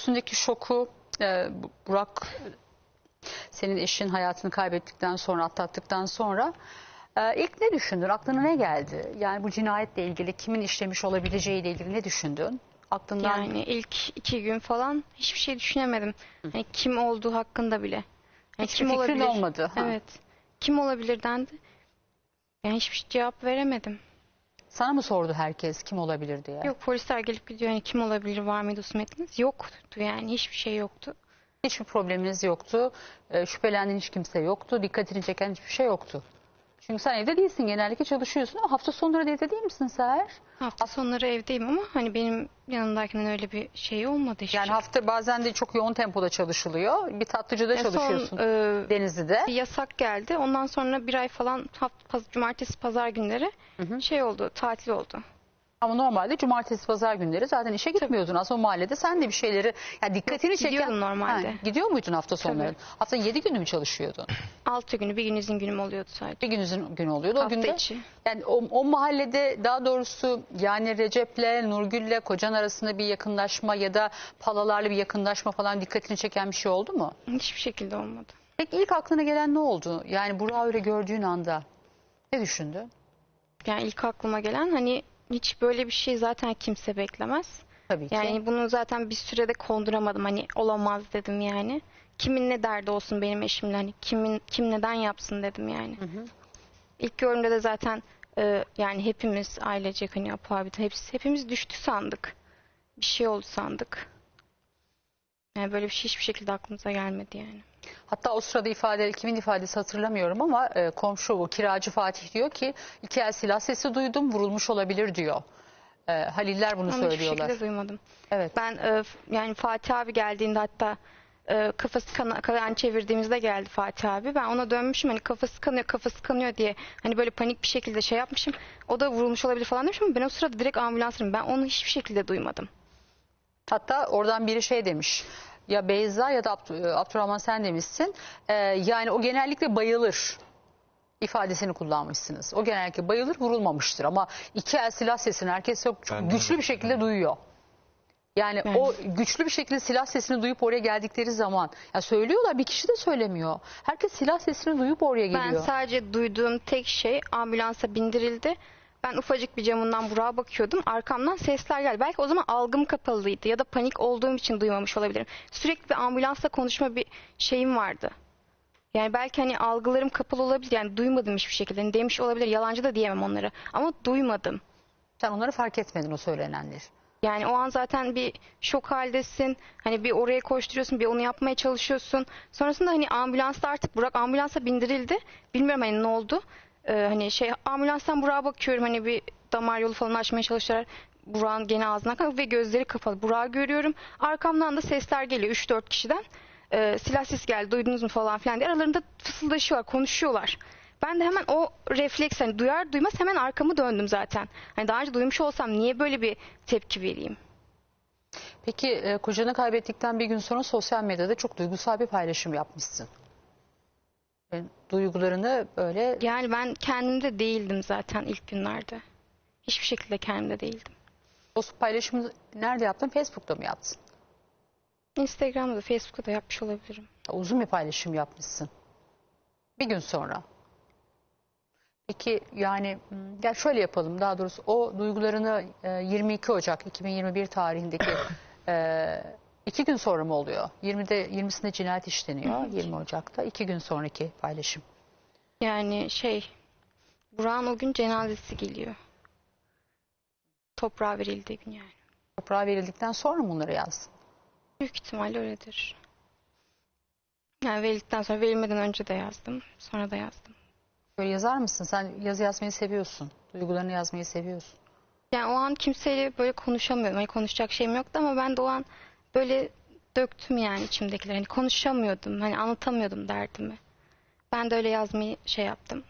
üstündeki şoku e, Bu- Burak senin eşin hayatını kaybettikten sonra atlattıktan sonra e, ilk ne düşündün? Aklına ne geldi? Yani bu cinayetle ilgili kimin işlemiş olabileceğiyle ilgili ne düşündün? Aklından Yani ilk iki gün falan hiçbir şey düşünemedim. Hani kim olduğu hakkında bile. Yani Hiçbir fikrin olmadı, ha. Evet. Kim olabilir dendi. Yani hiçbir cevap veremedim. Sana mı sordu herkes kim olabilir diye? Yok polisler gelip gidiyor. Yani kim olabilir var mıydı husumetiniz? Yoktu yani hiçbir şey yoktu. Hiçbir probleminiz yoktu. E, şüphelendiğin hiç kimse yoktu. Dikkatini çeken hiçbir şey yoktu. Çünkü sen evde değilsin genellikle çalışıyorsun ama hafta sonları da evde değil misin Seher? Hafta sonları evdeyim ama hani benim yanımdayken öyle bir şey olmadı hiçbir Yani hafta bazen de çok yoğun tempoda çalışılıyor. Bir tatlıcıda En son, çalışıyorsun. e, Denizli'de. bir yasak geldi. Ondan sonra bir ay falan hafta, paz- cumartesi pazar günleri şey oldu tatil oldu. Ama normalde cumartesi pazar günleri zaten işe gitmiyordun. Aslında o mahallede sen de bir şeyleri yani dikkatini çeken... gidiyordum normalde. Ha, gidiyor muydun hafta sonları? Hafta 7 günü mü çalışıyordun? Altı günü bir gün izin günüm oluyordu sadece. Bir gün izin günü oluyordu. O Hafta günde içi. yani o, o mahallede daha doğrusu yani Recep'le Nurgül'le kocan arasında bir yakınlaşma ya da palalarla bir yakınlaşma falan dikkatini çeken bir şey oldu mu? Hiçbir şekilde olmadı. Peki ilk aklına gelen ne oldu? Yani Burak'ı öyle gördüğün anda ne düşündün? Yani ilk aklıma gelen hani hiç böyle bir şey zaten kimse beklemez. Tabii ki. Yani bunu zaten bir sürede konduramadım. Hani olamaz dedim yani. Kimin ne derdi olsun benim eşimle hani kimin kim neden yapsın dedim yani. İlk gördüğümde de zaten e, yani hepimiz ailecek hani Apo abi de hepsi, hepimiz düştü sandık. Bir şey oldu sandık. Yani böyle bir şey hiçbir şekilde aklımıza gelmedi yani. Hatta o sırada ifade, kimin ifadesi hatırlamıyorum ama e, komşu bu kiracı Fatih diyor ki iki el silah sesi duydum vurulmuş olabilir diyor. E, Haliller bunu Ama hiçbir söylüyorlar. şekilde duymadım. Evet. Ben e, yani Fatih abi geldiğinde hatta e, kafası kana, kan çevirdiğimizde geldi Fatih abi. Ben ona dönmüşüm hani kafası kanıyor kafası kanıyor diye hani böyle panik bir şekilde şey yapmışım. O da vurulmuş olabilir falan demiş ama ben o sırada direkt ambulansım. Ben onu hiçbir şekilde duymadım. Hatta oradan biri şey demiş. Ya Beyza ya da Abd- e, Abdurrahman sen demişsin. E, yani o genellikle bayılır ifadesini kullanmışsınız. O genellikle bayılır vurulmamıştır ama iki el silah sesini herkes çok, çok Ben de güçlü bir şekilde duyuyor. Yani Yani. o güçlü bir şekilde silah sesini duyup oraya geldikleri zaman ya söylüyorlar bir kişi de söylemiyor. Herkes silah sesini duyup oraya Ben geliyor. sadece duyduğum tek şey ambulansa bindirildi. Ben ufacık bir camından Burak'a bakıyordum. Arkamdan sesler geldi. Belki o zaman algım kapalıydı ya da panik olduğum için duymamış olabilirim. Sürekli bir ambulansla konuşma bir şeyim vardı. Yani belki hani algılarım kapalı olabilir. Yani duymadım hiçbir şekilde. Hani demiş olabilir. Yalancı da diyemem onlara. Ama duymadım. Sen onları fark etmedin o söylenenleri. Yani o an zaten bir şok haldesin. Hani bir oraya koşturuyorsun, bir onu yapmaya çalışıyorsun. Sonrasında hani ambulansta artık Burak ambulansa bindirildi. Bilmiyorum hani ne oldu. Ee, hani şey ambulanstan Burak'a bakıyorum hani bir damar yolu falan açmaya çalışıyorlar. Burak'ın gene ağzına kan ve gözleri kapalı. Burak'ı görüyorum. Arkamdan da sesler geliyor 3-4 kişiden. Ee, silah ses geldi duydunuz mu falan filan diye. Aralarında fısıldaşıyorlar, konuşuyorlar. Ben de hemen o refleks hani duyar duymaz hemen arkamı döndüm zaten. Hani daha önce duymuş olsam niye böyle bir tepki vereyim? Peki e, kocanı kaybettikten bir gün sonra sosyal medyada çok duygusal bir paylaşım yapmışsın. E, duygularını böyle Yani ben kendimde değildim zaten ilk günlerde. Hiçbir şekilde kendimde değildim. o paylaşımı nerede yaptın? Facebook'ta mı yaptın? Instagram'da da Facebook'ta da yapmış olabilirim. Uzun bir paylaşım yapmışsın. Bir gün sonra. Peki yani hmm, ya şöyle yapalım daha doğrusu o duygularını e, 22 Ocak 2021 tarihindeki e, iki gün sonra mı oluyor? 20'de 20'sinde cinayet işleniyor 20 Ocak'ta iki gün sonraki paylaşım. Yani şey Burak'ın o gün cenazesi geliyor. Toprağa verildiği gün yani. Toprağa verildikten sonra mı bunları yazdın? Büyük ihtimalle öyledir. Yani verildikten sonra verilmeden önce de yazdım. Sonra da yazdım. Böyle yazar mısın? Sen yazı yazmayı seviyorsun. Duygularını yazmayı seviyorsun. Yani o an kimseyle böyle konuşamıyordum. Hani konuşacak şeyim yoktu ama ben de o an böyle döktüm yani içimdekileri. Hani konuşamıyordum. Hani anlatamıyordum derdimi. Ben de öyle yazmayı şey yaptım.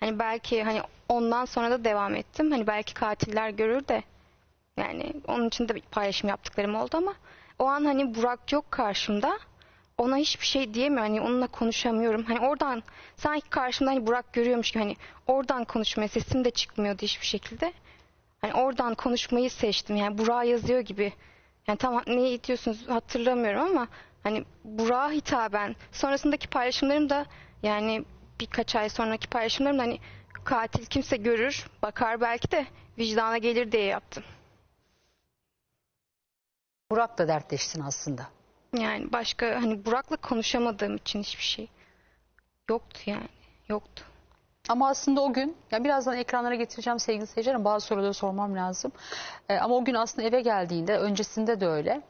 Hani belki hani ondan sonra da devam ettim. Hani belki katiller görür de yani onun için de bir paylaşım yaptıklarım oldu ama o an hani Burak yok karşımda. Ona hiçbir şey diyemiyorum. Hani onunla konuşamıyorum. Hani oradan sanki karşımda hani Burak görüyormuş gibi hani oradan konuşmaya sesim de çıkmıyordu hiçbir şekilde. Hani oradan konuşmayı seçtim. Yani Burak yazıyor gibi. Yani tam neyi diyorsunuz hatırlamıyorum ama hani Burak'a hitaben sonrasındaki paylaşımlarım da yani birkaç ay sonraki paylaşımlarım da hani katil kimse görür bakar belki de vicdana gelir diye yaptım. Burak'la dertleştin aslında. Yani başka hani Burak'la konuşamadığım için hiçbir şey yoktu yani yoktu. Ama aslında o gün, ya birazdan ekranlara getireceğim sevgili seyircilerim bazı soruları sormam lazım. Ee, ama o gün aslında eve geldiğinde, öncesinde de öyle.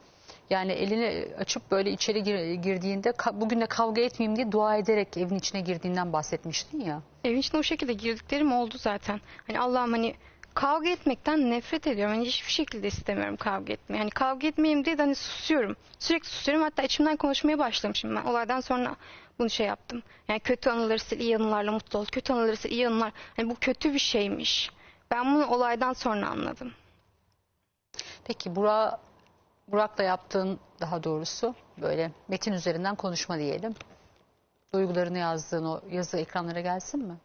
Yani elini açıp böyle içeri gir- girdiğinde bugün de kavga etmeyeyim diye dua ederek evin içine girdiğinden bahsetmiştin ya. Evin içine o şekilde girdiklerim oldu zaten. Hani Allah'ım hani kavga etmekten nefret ediyorum. Hani hiçbir şekilde istemiyorum kavga etmeyi. Hani kavga etmeyeyim diye de hani susuyorum. Sürekli susuyorum. Hatta içimden konuşmaya başlamışım ben. Olaydan sonra bunu şey yaptım. Yani kötü anıları sil, iyi anılarla mutlu ol. Kötü anıları sil, iyi anılar. Hani bu kötü bir şeymiş. Ben bunu olaydan sonra anladım. Peki Burak, Burak'la yaptığın daha doğrusu böyle metin üzerinden konuşma diyelim. Duygularını yazdığın o yazı ekranlara gelsin mi?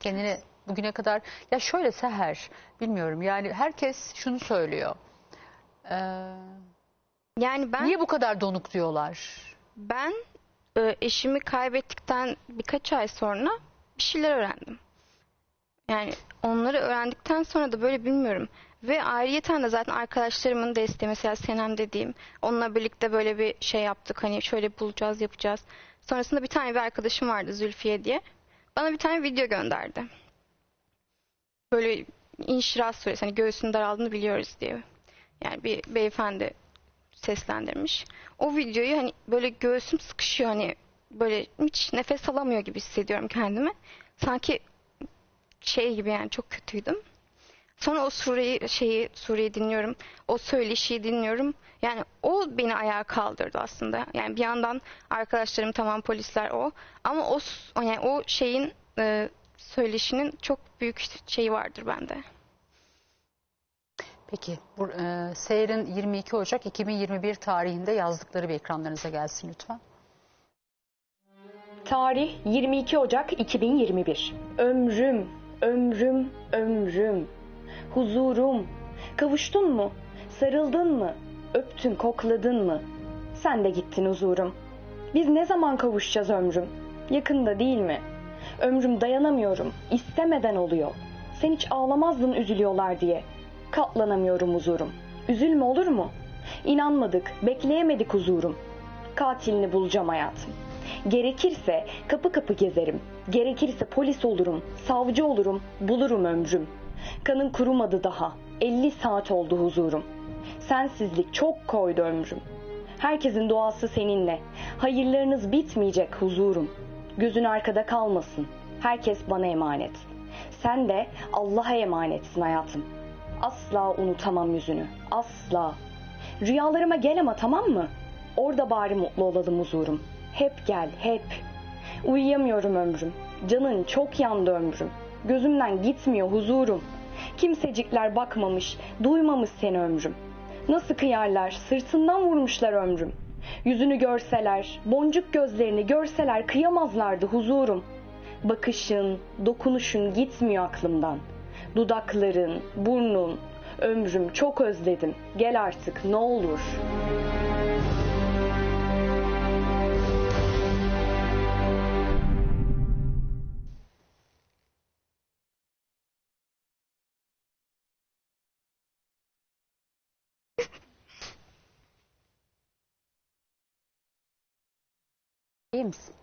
Kendini bugüne kadar ya şöyle Seher bilmiyorum yani herkes şunu söylüyor. Ee, Yani ben niye bu kadar donuk diyorlar? Ben e, eşimi kaybettikten birkaç ay sonra bir şeyler öğrendim. Yani onları öğrendikten sonra da böyle bilmiyorum. Ve ayrıyeten de zaten arkadaşlarımın desteği mesela Senem dediğim onunla birlikte böyle bir şey yaptık hani şöyle bulacağız yapacağız. Sonrasında bir tane bir arkadaşım vardı Zülfiye diye. Bana bir tane video gönderdi. Böyle inşirat suresi hani göğsünün daraldığını biliyoruz diye. Yani bir beyefendi seslendirmiş. O videoyu hani böyle göğsüm sıkışıyor hani böyle hiç nefes alamıyor gibi hissediyorum kendimi. Sanki şey gibi yani çok kötüydüm. Sonra o sureyi şeyi sureyi dinliyorum. O söyleşiyi dinliyorum. Yani o beni ayağa kaldırdı aslında. Yani bir yandan arkadaşlarım tamam polisler o ama o yani o şeyin e, söyleşinin çok büyük şeyi vardır bende. Peki bu, e, Seher'in 22 Ocak 2021 tarihinde yazdıkları bir ekranlarınıza gelsin lütfen. Tarih 22 Ocak 2021. Ömrüm, ömrüm, ömrüm. Huzurum. Kavuştun mu? Sarıldın mı? Öptün, kokladın mı? Sen de gittin huzurum. Biz ne zaman kavuşacağız ömrüm? Yakında değil mi? Ömrüm dayanamıyorum. istemeden oluyor. Sen hiç ağlamazdın üzülüyorlar diye. Katlanamıyorum huzurum. Üzülme olur mu? İnanmadık, bekleyemedik huzurum. Katilini bulacağım hayatım. Gerekirse kapı kapı gezerim. Gerekirse polis olurum, savcı olurum, bulurum ömrüm. Kanın kurumadı daha. 50 saat oldu huzurum. Sensizlik çok koydu ömrüm. Herkesin duası seninle. Hayırlarınız bitmeyecek huzurum. Gözün arkada kalmasın. Herkes bana emanet. Sen de Allah'a emanetsin hayatım. Asla unutamam yüzünü. Asla. Rüyalarıma gel ama tamam mı? Orada bari mutlu olalım huzurum. Hep gel, hep. Uyuyamıyorum ömrüm. Canın çok yandı ömrüm. Gözümden gitmiyor huzurum. Kimsecikler bakmamış, duymamış seni ömrüm. Nasıl kıyarlar, sırtından vurmuşlar ömrüm. Yüzünü görseler, boncuk gözlerini görseler kıyamazlardı huzurum. Bakışın, dokunuşun gitmiyor aklımdan. Dudakların, burnun, ömrüm çok özledim. Gel artık ne olur. İyi misin?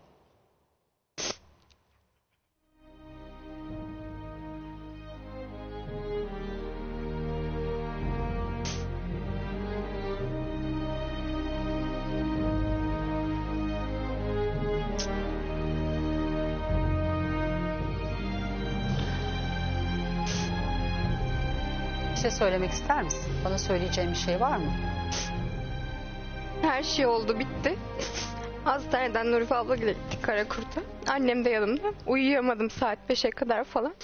Bir şey söylemek ister misin? Bana söyleyeceğin bir şey var mı? Her şey oldu bitti. Hastaneden Nurife abla gittik Karakurt'a. Annem de yanımda. Uyuyamadım saat 5'e kadar falan.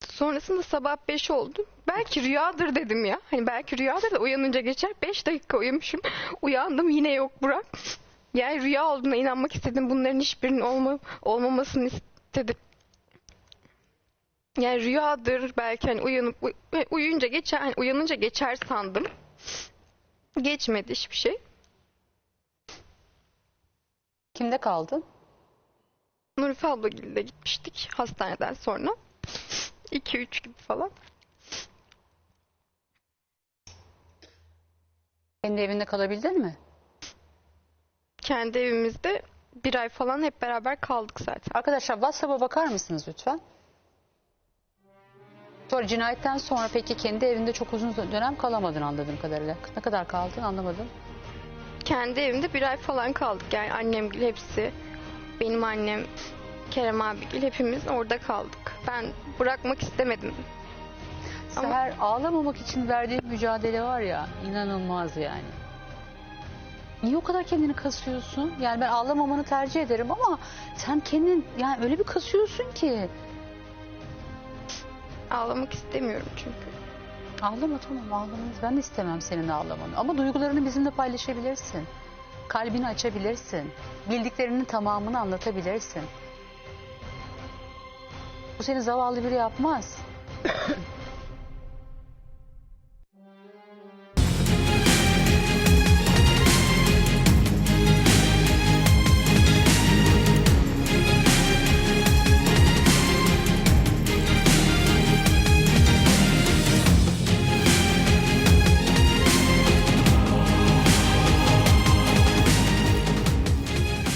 Sonrasında sabah 5 oldu. Belki rüyadır dedim ya. Hani belki rüyadır da uyanınca geçer. 5 dakika uyumuşum. Uyandım yine yok Burak. Yani rüya olduğuna inanmak istedim. Bunların hiçbirinin olma, olmamasını istedim. Yani rüyadır belki hani uyanıp uy- uyuyunca geçer hani uyanınca geçer sandım. Geçmedi hiçbir şey. Kimde kaldın? Nurife ablagilde gitmiştik hastaneden sonra. 2-3 gibi falan. Kendi evinde kalabildin mi? Kendi evimizde bir ay falan hep beraber kaldık zaten. Arkadaşlar WhatsApp'a bakar mısınız lütfen? Sonra cinayetten sonra peki kendi evinde çok uzun dönem kalamadın anladığım kadarıyla. Ne kadar kaldın anlamadım. Kendi evimde bir ay falan kaldık. Yani annemgil hepsi, benim annem, Kerem abigil hepimiz orada kaldık. Ben bırakmak istemedim. Ama- Seher ağlamamak için verdiğin mücadele var ya inanılmaz yani. Niye o kadar kendini kasıyorsun? Yani ben ağlamamanı tercih ederim ama sen kendin yani öyle bir kasıyorsun ki. Ağlamak istemiyorum çünkü. Ağlama tamam ağlamanı. Ben de istemem senin ağlamanı. Ama duygularını bizimle paylaşabilirsin. Kalbini açabilirsin. Bildiklerinin tamamını anlatabilirsin. Bu seni zavallı biri yapmaz.